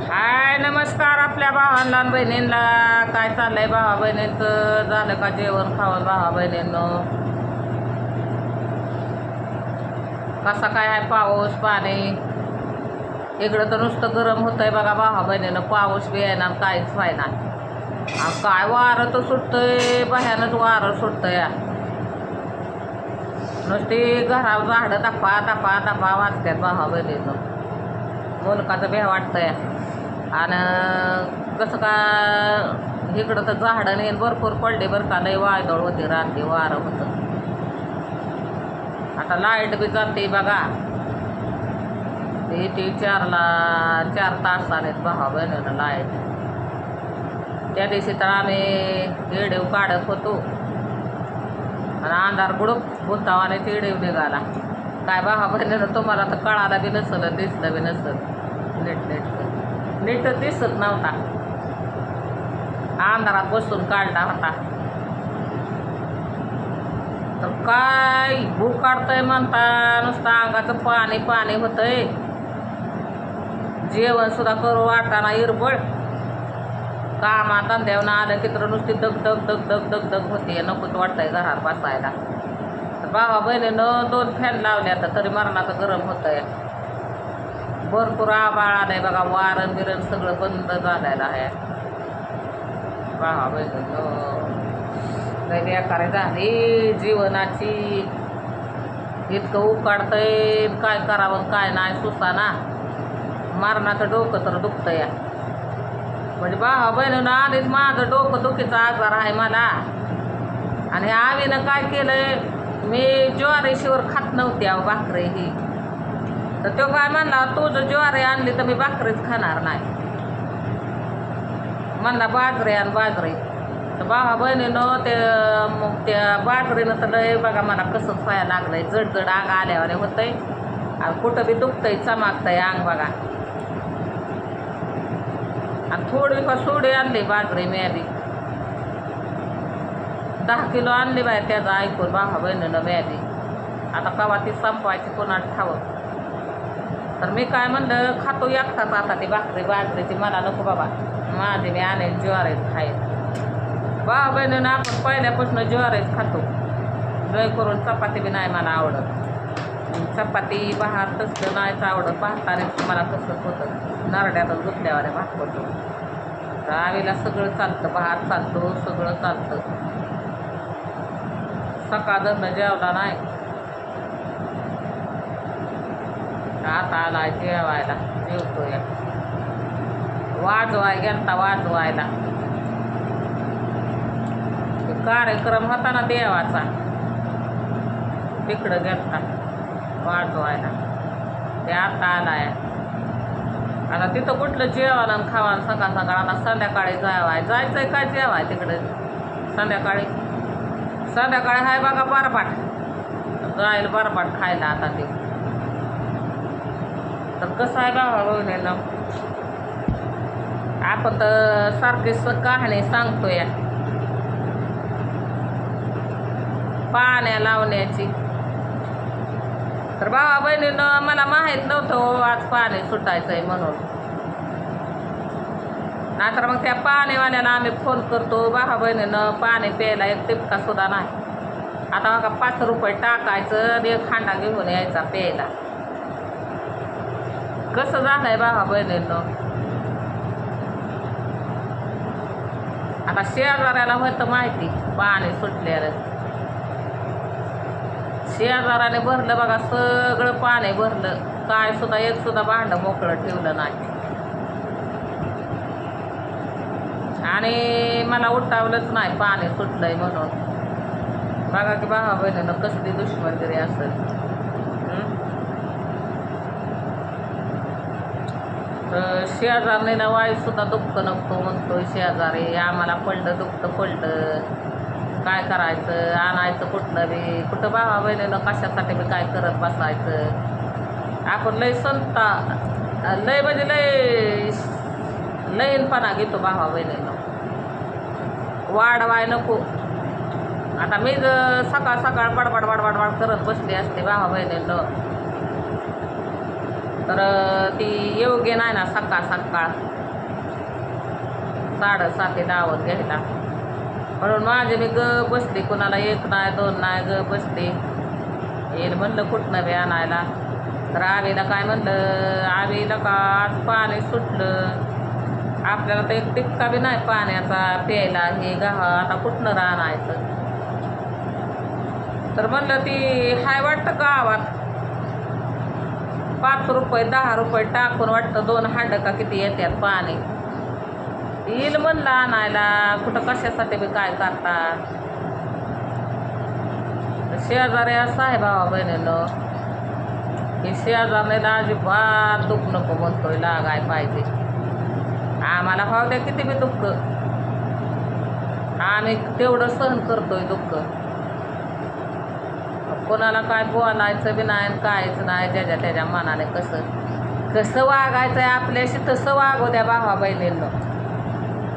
हाय नमस्कार आपल्या भावांना बहिणींना. काय चाललंय भावा बहिणींचं? झालं का जेवण खावण भावा बहिणींनं? कसा काय आहे पाऊस पाणी? इकडं तर नुसतं गरम होतंय बघा भावा बहिणीनं. पाऊस बी आहे ना काहीच व्हाय ना काय वारं तर सुटतंय. भयानच वारं सुटतंय. या नुसती घरावर झाडं तापा तापा तापा वाचतात भावा बहिणीनं. मुलकाचं भ्या वाटतंय. आणि कसं का इकडं तर झाडं नाही भरपूर पडले बरं का लय वायदळ होते रात्री वारं होतं. आता लाइट बी जाते बघा. ते चारला चार तास आलेत भावा बहिणीनं लाइट त्या दिवशी तर आम्ही येडेव काढत होतो. आणि अंधार बुडूक भूतावाने तेडेव निघाला. काय बाबा बनलं तो तुम्हाला तर कळाला बी नसल दिसलं बी नसल. नीट नीट. नीट दिसत नव्हता. अंधारात बसून काढला होता. तर काय भूक काढतंय म्हणता नुसतं अंगाचं पाणी पाणी होतंय. जेवण सुद्धा करू वाटताना इरबळ. कामात धंद्यावरून आलं की तर नुसती धग धग धग धग धग धग होते नकोच वाटतंय घरात बसायला. भावा बहिणीनं दोन फॅन लावले आता तरी मरणाचं गरम होतंय. भरपूर आबाळ आलाय बघा वारण बिरण सगळं बंद झालेलं आहे. भावा बहिणीनं लय झाली जीवनाची. इतकं उकाडतंय काय करावं काय नाही सुसाना. मरणाचं डोकं तर दुखतं या म्हणजे भावा बहिणीनं आधीच माझं डोकं दुखीचा आजार आहे मला. आणि आवीनं काय केलंय? मी ज्वारीशीवर खात नव्हती अहो भाकरी ही. तर तो काय म्हणला तू जर ज्वारी आणली तर मी भाकरीच खाणार नाही. म्हणला बाजरी आण बाजरी. तर भावा बहिणीनं ते मग त्या बाजरीनं तर लय बघा मला कसं व्हायला लागलंय जड जड अंग आल्यावर होतंय. आणि कुठं बी दुखतंय चमागतंय अंग बघा. आणि थोडी का सोडी आणली बाजरी मी दहा किलो आणली बाय त्याचं ऐकून भावा बहिणीनं मिळाली आता कवा ती संपवायची कोणाला ठावं तर मी काय म्हणलं खातो एकटाच आता ती भाकरी बाजरीची. मला नको बाबा. माझे मी आणेल ज्वारीच खाईल भावा बहिणीनं आपण पहिल्यापासून ज्वारीच खातो. लय करून चपाती बी नाही मला आवडत. चपाती भात तसलं नाहीच आवडत. भाताने मला कसंच होतं. नरड्यातच गुतल्यावर भात होतो. तर आवीला सगळं चालतं भात चालतो सगळं चालतं. सकाळ धरणं जेवला म्हणजे नाही. आता आला जेवायला जेवतो या वाजवाय गेलता वाजवायला. कार्यक्रम होता ना देवाचा. तिकडं गेलता वाजवायला. ते आता आलाय. आता तिथं कुठलं जेवायला आणि सकाळ सकाळ? आता संध्याकाळी जावाय जायचंय काय जेवाय तिकडं? संध्याकाळी? संध्याकाळी हाय बघा बारपाट जाईल बारपाट खायला आता ते. तर कसं आहे बाबा बहिणीनं आपण तर सारखी स कहाणी सांगतो या पाण्या लावण्याची. तर भावा बहिणीनं मला माहीत नव्हतं हो आज पाणी सुटायचं आहे म्हणून. नाहीतर मग त्या पाणीवाल्याला आम्ही फोन करतो भावा बहिणीनं पाणी प्यायला एक टिपका सुद्धा नाही. आता बघा पाच रुपये टाकायचं आणि एक खांडा घेऊन यायचा प्यायला. कसं झालंय बाबा बहिणीनं? आता शेजाऱ्याला होतं माहिती पाणी सुटल्यानं. शेजाराने भरलं बघा सगळं पाणी भरलं. काय सुद्धा एक सुद्धा भांडं मोकळं ठेवलं नाही. आणि मला उठावलंच नाही पाणी सुटलंय म्हणून. बघा की भावा बहिणीनं कसली तरी असेल. शेजार तर शेजारणीला वाईट सुद्धा दुःख नको म्हणतोय शेजारी. आम्हाला पडलं दुखतं पडलं. काय करायचं? आणायचं कुठलं बी? कुठं भावा बहिणीनं कशासाठी बी काय करत बसायचं? आपण लय संता लय म्हणजे लय लयनपणा घेतो भावा बहिणीनं. वाढवाय नको. आता मी जर सकाळ सकाळ बडबड बडबड बड करत बसली असते भावा बहिणीनं. तर ती योग्य नाही ना सकाळ सकाळ. साडेसाती दावत घ्यायला म्हणून माझे मी ग बसली कुणाला एक नाही दोन नाही ग बसली. येईल म्हणलं कुठनं बी आणायला. तर आवीला काय म्हणलं आवीला का आज पाणी सुटलं? आपल्याला तर एक टिक्का बी नाही पाण्याचा प्यायला हे गहा आता कुठनं आणायचं तर म्हणलं ती हाय वाटतं गावात. पाच रुपये दहा रुपये टाकून वाटतं दोन हांड का किती येतात पाणी. येईल म्हणलं आणायला कुठं कशासाठी बी काय करतात. शेजारी असं आहे भावा बहिणीनं की शेजारीला अजिबात दुख नको म्हणतोय लागाय पाहिजे. आम्हाला भाव द्या किती बी दुःख. आम्ही तेवढं सहन करतोय दुःख. कोणाला काय बोलायचं बी नाही कायच नाही ज्याच्या त्याच्या मनाने कसं. कसं वागायचं आहे आपल्याशी तसं वागू द्या भावा बहिणींनो.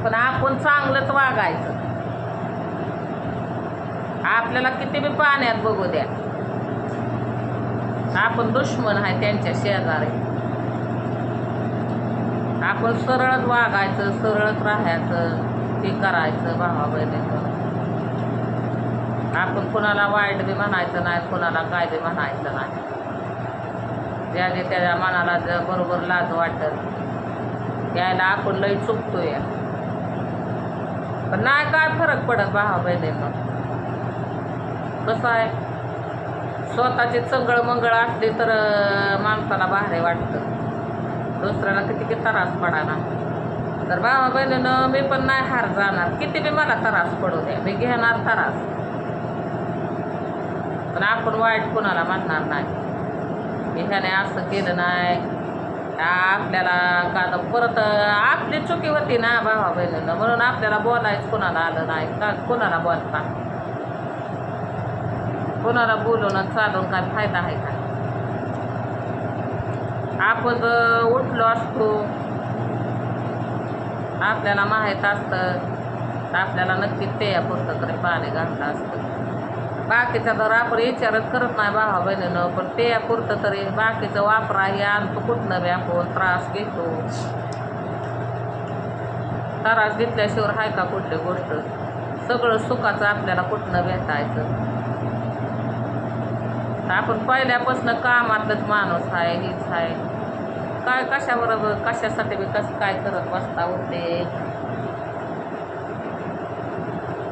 पण आपण चांगलंच वागायचं. आपल्याला किती बी पाण्यात बघू द्या. आपण दुश्मन आहे त्यांच्या शेजारी. आपण सरळच वागायचं सरळच राहायचं ते करायचं भावा बहिणीचं आपण कुणाला वाईट बी म्हणायचं नाही कुणाला काय बी म्हणायचं नाही. ज्याने त्याच्या मनाला जर बरोबर लाज वाटत यायला आपण लई चुकतोय. पण नाही काय फरक पडत भावा बहिणीचं कसं आहे? स्वतःची चंगळ मंगळ असली तर माणसाला भारे वाटतं. दुसऱ्याला किती किती त्रास पडाना तर भावा बहिणीनं मी पण नाही हार जाणार. किती बी मला त्रास पडू द्या मी घेणार त्रास. पण आपण वाईट कुणाला म्हणणार नाही. की ह्याने असं केलं नाही. आपल्याला का परत आपली चुकी होती ना भावा बहिणीनं. म्हणून आपल्याला बोलायचं कुणाला आलं नाही. का कुणाला बोलता? कुणाला बोलून चालून काय फायदा आहे का? आपण उठलो असतो. आपल्याला माहीत असतं आपल्याला नक्की ते पुरतं तरी पाणी घातलं असतं. बाकीचा तर आपण विचारच करत नाही भावा बहिणीनं पण ते पुरतं तरी बाकीचं वापरा हे आणतो कुठनं बी आपण त्रास घेतो. त्रास घेतल्याशिवाय आहे का कुठली गोष्ट? सगळं सुखाचं आपल्याला कुठनं भेटायचं? आपण पहिल्यापासून कामातलंच माणूस आहे हीच आहे काय कशाबरोबर कशासाठी बी कसं काय करत बसता होते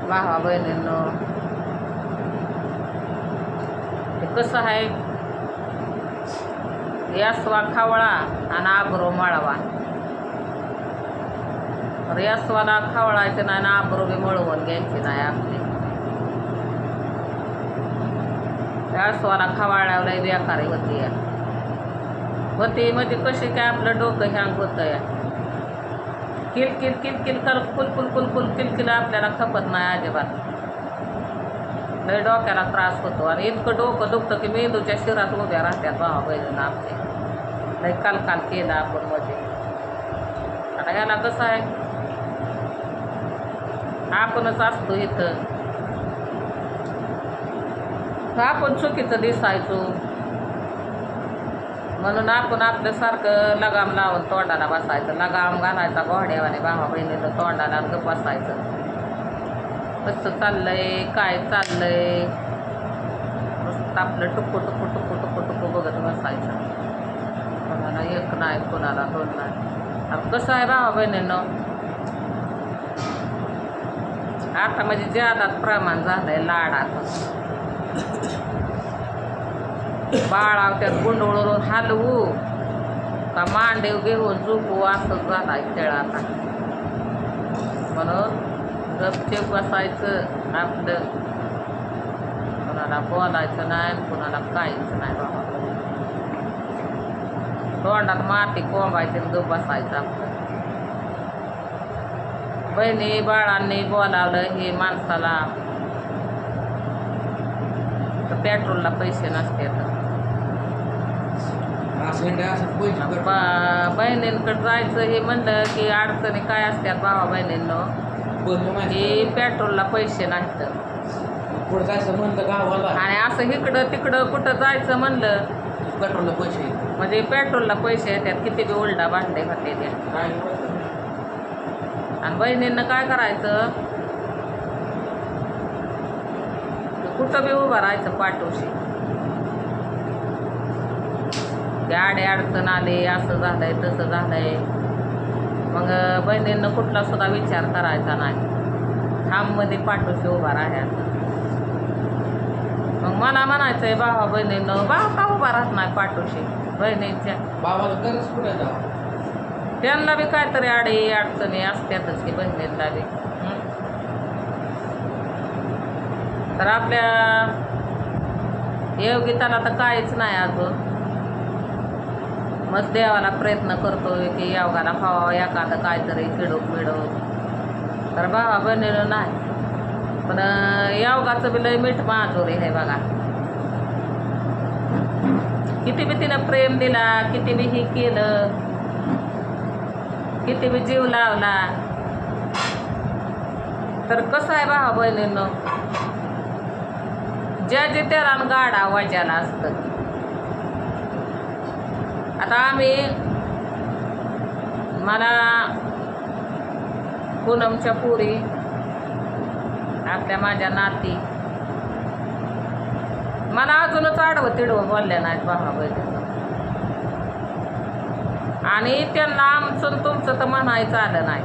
भावा बहिणीनं. ते कसं आहे? यासवा खावळा आणि आबरो मळवा. तर यासवाला खावळायचं नाही आणि आबरो बी मळवून घ्यायची नाही आपली. यासवाला खावाळ्यावर बेकारी होती या होती म्हणजे कशी काय आपलं डोकं हँग होतं या किल किल किल किल कर कुल कुल कुल कुल किल किल आपल्याला खपत नाही अजिबात. लय डोक्याला त्रास होतो आणि इतकं डोकं दुखतं की मेंदूच्या शिरात उभ्या राहत्यात भावा बहिणीनं आपले लय काल काल केलं आपण मध्ये. आता ह्याला कसं आहे? आपणच असतो इथं. आपण चुकीचं दिसायचो. म्हणून आपण आपल्यासारखं लगाम लावून तोंडाला बसायचं. लगाम घालायचा घोड्यावाने भावा बहिणीनं तोंडाला आणि बसायचं. कसं चाललंय काय चाललंय? नुसतं आपलं टुकू टुकू टुकू टुकू टुकू बघत बसायचं. कोणाला एक नाही कोणाला दोन नाही. आता कसं आहे भावा बहिणीनं? आता म्हणजे ज्यादाच प्रमाण झालंय लाडाचं. बाळाव त्यात गुंडोळून हलवू का मांडेव घेऊन झोपू असं झालाय खेळ आता. म्हणून गपचेप बसायचं आपलं. कोणाला बोलायचं नाही कोणाला काहीच नाही बाबा. तोंडात माती कोंबायची आणि गप बसायचं आपलं. बहिणी बाळांनी बोलावलं हे माणसाला. तर पेट्रोलला पैसे नसतात तर म्हणजे असं पैसे कट- बा- बहिणींकडे जायचं हे म्हणलं की अडचणी काय असतात भावा बहिणींनो? की पेट्रोलला पैसे नाहीत. आणि असं इकडं तिकडं कुठं जायचं म्हणलं पेट्रोलला पैसे. म्हणजे पेट्रोलला पैसे येतात किती बी उलटा भांडे होते त्या. आणि बहिणींना काय करायचं? कुठं बी उभं राहायचं पाठवशी आडे अडचण आले असं झालंय तसं झालंय. मग बहिणींना कुठला सुद्धा विचार करायचा नाही. ठाममध्ये पाठवशी उभा राहायचं. मग मला म्हणायचंय भावा बहिणीनं भाव का उभा राहत नाही पाठवशी बहिणींच्या. त्यांना बी काहीतरी आडे अडचणी असतातच की बहिणींना बी? तर आपल्या योगिताला तर काहीच नाही अजून. मग देवाला प्रयत्न करतोय की योगाला खावा एखादं काहीतरी खेडूक मिडूक तर भावा बहिणीनं नाही. पण यावगाचं योगाचं बी लय मीठ माजोरी आहे बघा. किती बी तिनं प्रेम दिला किती बी हे केलं किती बी जीव लावला. तर कसं आहे भावा बहिणीनं? ज्या जे त्याला गाडा वाजायला असतं. आता आम्ही मला पूनमच्या पुरी आपल्या माझ्या नाती. मला अजूनच आडवं तिडवं बोलल्या नाहीत भावा बहिणीनं आणि त्यांना आमचं तुमचं तर म्हणायचं आलं नाही.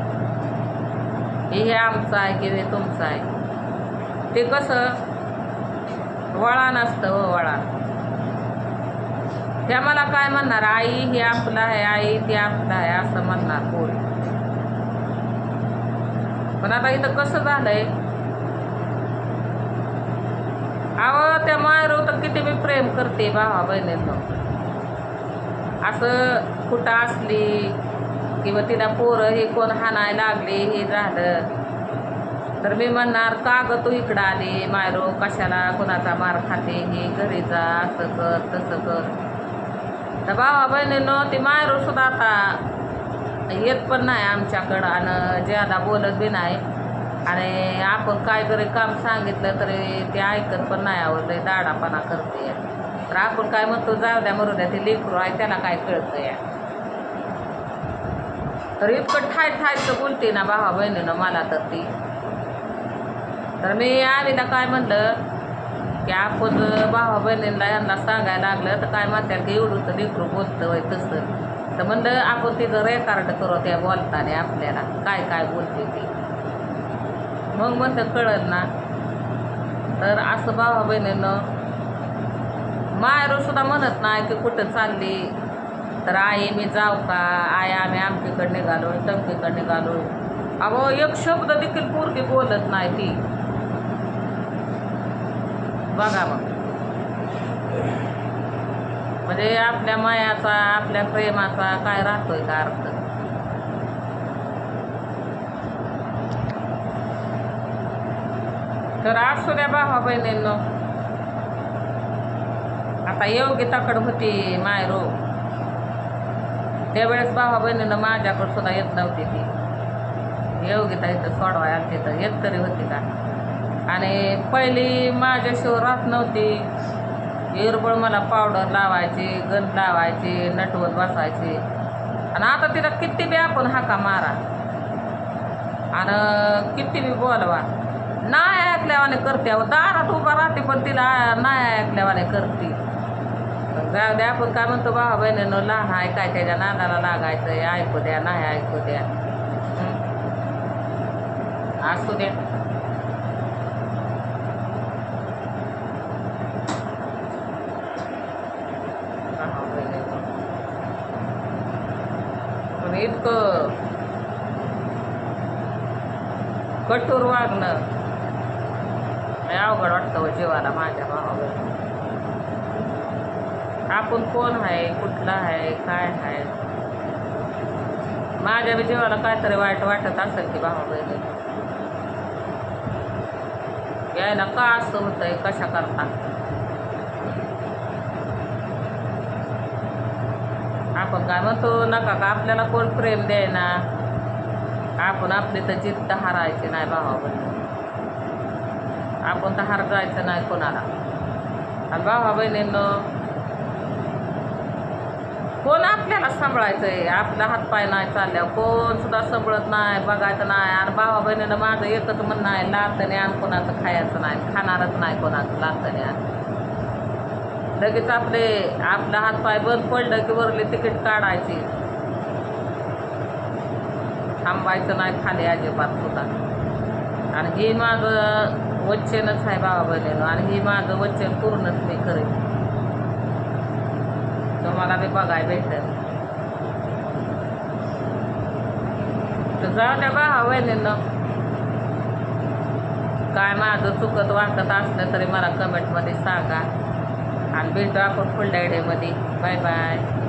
हे आमचं आहे की हे तुमचं आहे. ते कसं वळा नसतं हो वळा. त्या मला काय म्हणणार? आई हे आपलं आहे आई ते आपलं आहे असं म्हणणार. पोरी पण आता इथं कसं झालंय? अहो त्या मायरो तर किती मी प्रेम करते भावा बहिणीनं. असं कुठं असली किंवा तिला पोरं हे कोण हाणायला लागले हे झालं. तर मी म्हणणार का ग तू इकडं आली? मायरो कशाला? कुणाचा मार खाते? हे घरी जा असं कर तसं कर. तर भावा बहिणीनं ती मायरू सुद्धा आता येत पण नाही आमच्याकडं आणि ज्यादा बोलत बी नाही. आणि आपण काय तरी काम सांगितलं तरी ते ऐकत पण नाही आवडलं दाडापणा करते तर आपण काय म्हणतो जाऊ द्या मरू द्या ते लेकरू आहे त्याला काय कळतं या तर इतकं ठाय ठायचं बोलते ना भावा बहिणीनं मला तर ती. तर मी आलीला काय म्हणलं की आपण भावा बहिणींना यांना सांगायला लागलं तर काय म्हणतात की एवढं तर लेकरू बोलतं वय तसं. तर म्हणलं आपण तिथं रेकॉर्ड करू त्या बोलताना आपल्याला काय काय बोलते ती. मग म्हणतं कळल ना. तर असं भावा बहिणीनं मायरू सुद्धा म्हणत नाही की कुठं चालली. तर आई मी जाऊ का? आई आम्ही आमच्याकडे निघालो टमकीकडे निघालो. अहो एक शब्द देखील पोरगी बोलत नाही ती. बघा मग. म्हणजे आपल्या मायाचा आपल्या प्रेमाचा काय राहतोय का अर्थ? तर असू द्या भावा बहिणींनो. आता योगिताकडं होती मायरो त्यावेळेस भावा बहिणीनं माझ्याकडे सुद्धा येत नव्हती ती. योगिता इथं सोडवाय आली तर येत तरी होती का? आणि पहिली माझ्याशिवाय राहत नव्हती. हिरबळ मला पावडर लावायची गंध लावायची नटवत बसायची. आणि आता तिला किती बी आपण हाका मारा. आणि किती बी बोलवा. नाही ऐकल्यावाने करते अहो दारात उभा राहते पण तिला नाही ऐकल्यावाने करते. जाऊ द्या आपण काय म्हणतो भावा बहिणीनं लहान आहे काय त्याच्या नादाला लागायचं ऐकू द्या नाही ऐकू द्या. असू द्या भावा बहिणीनं. पण इतकं कठोर वागणं. लय अवघड वाटतं हो जीवाला माझ्या भावाला आपण कोण आहे कुठला आहे काय आहे? माझ्या बी जीवाला काहीतरी वाईट वाटत असेल की भावा बहिणी यायला का असं होतंय? कशा करता? आपण काय म्हणतो नका का आपल्याला कोण प्रेम द्यायना आपण आपली तर जिद्द हारायची नाही भावा बहिणी आपण तर हार जायचं नाही कोणाला. आणि भावा बहिणींनो कोण आपल्याला सांभाळायचंय आपला हातपाय नाही चालल्यावर कोण सुद्धा सांभाळत नाही बघायचं नाही. आणि भावा बहिणीनं माझं एकच म्हणणं आहे लातने आण कोणाचं खायचं नाही खाणारच नाही कोणाचं लातने आण. लगेच आपले आपला हातपाय बंद पडलं की वरली तिकीट काढायची. थांबायचं नाही खाली अजिबात सुद्धा. आणि ही माझं वचनच आहे भावा बहिणीनं आणि हे माझं वचन पूर्णच मी करेन. तुम्हाला मी बघायला भेटेल. तर जाऊ द्या भावा हो बहिणीनं. काय माझं चुकत वाटत असलं तरी मला कमेंटमध्ये सांगा. आणि भेटू आपण फुलडायडेमध्ये बाय बाय.